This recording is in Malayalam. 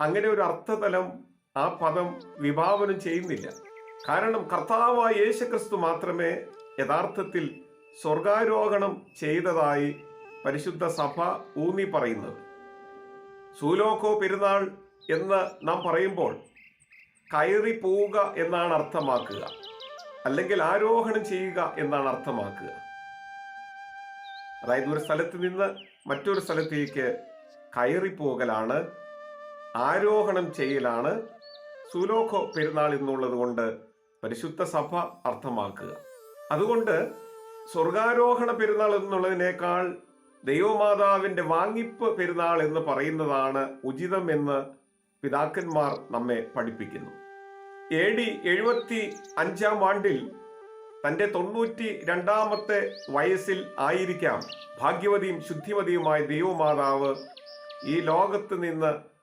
അങ്ങനെ ഒരു അർത്ഥതലം ആ പദം വിഭാവനം ചെയ്യുന്നില്ല. കാരണം കർത്താവായ യേശുക്രിസ്തു മാത്രമേ യഥാർത്ഥത്തിൽ സ്വർഗാരോഹണം ചെയ്തതായി പരിശുദ്ധ സഭ ഊന്നി പറയുന്നത്. സൂലോക്കോ പെരുന്നാൾ എന്ന് നാം പറയുമ്പോൾ കയറി പോവുക എന്നാണ് അർത്ഥമാക്കുക. അല്ലെങ്കിൽ ആരോഹണം ചെയ്യുക എന്നാണ് അർത്ഥമാക്കുക. അതായത് ഒരു സ്ഥലത്ത് നിന്ന് മറ്റൊരു സ്ഥലത്തേക്ക് കയറി പോകലാണ് ആരോഹണം ചെയ്യലാണ് സുലോഖ പെരുന്നാൾ എന്നുള്ളത് കൊണ്ട് പരിശുദ്ധ സഭ അർത്ഥമാക്കുക. അതുകൊണ്ട് സ്വർഗാരോഹണ പെരുന്നാൾ എന്നുള്ളതിനേക്കാൾ ദൈവമാതാവിന്റെ വാങ്ങിപ്പ് പെരുന്നാൾ എന്ന് പറയുന്നതാണ് ഉചിതം എന്ന് പിതാക്കന്മാർ നമ്മെ പഠിപ്പിക്കുന്നു. എ ഡി എഴുപത്തി അഞ്ചാം ആണ്ടിൽ തന്റെ തൊണ്ണൂറ്റി രണ്ടാമത്തെ വയസ്സിൽ ആയിരിക്കാം ഭാഗ്യവതിയും ശുദ്ധിമതിയുമായ ദൈവമാതാവ് ഈ ലോകത്ത് നിന്ന്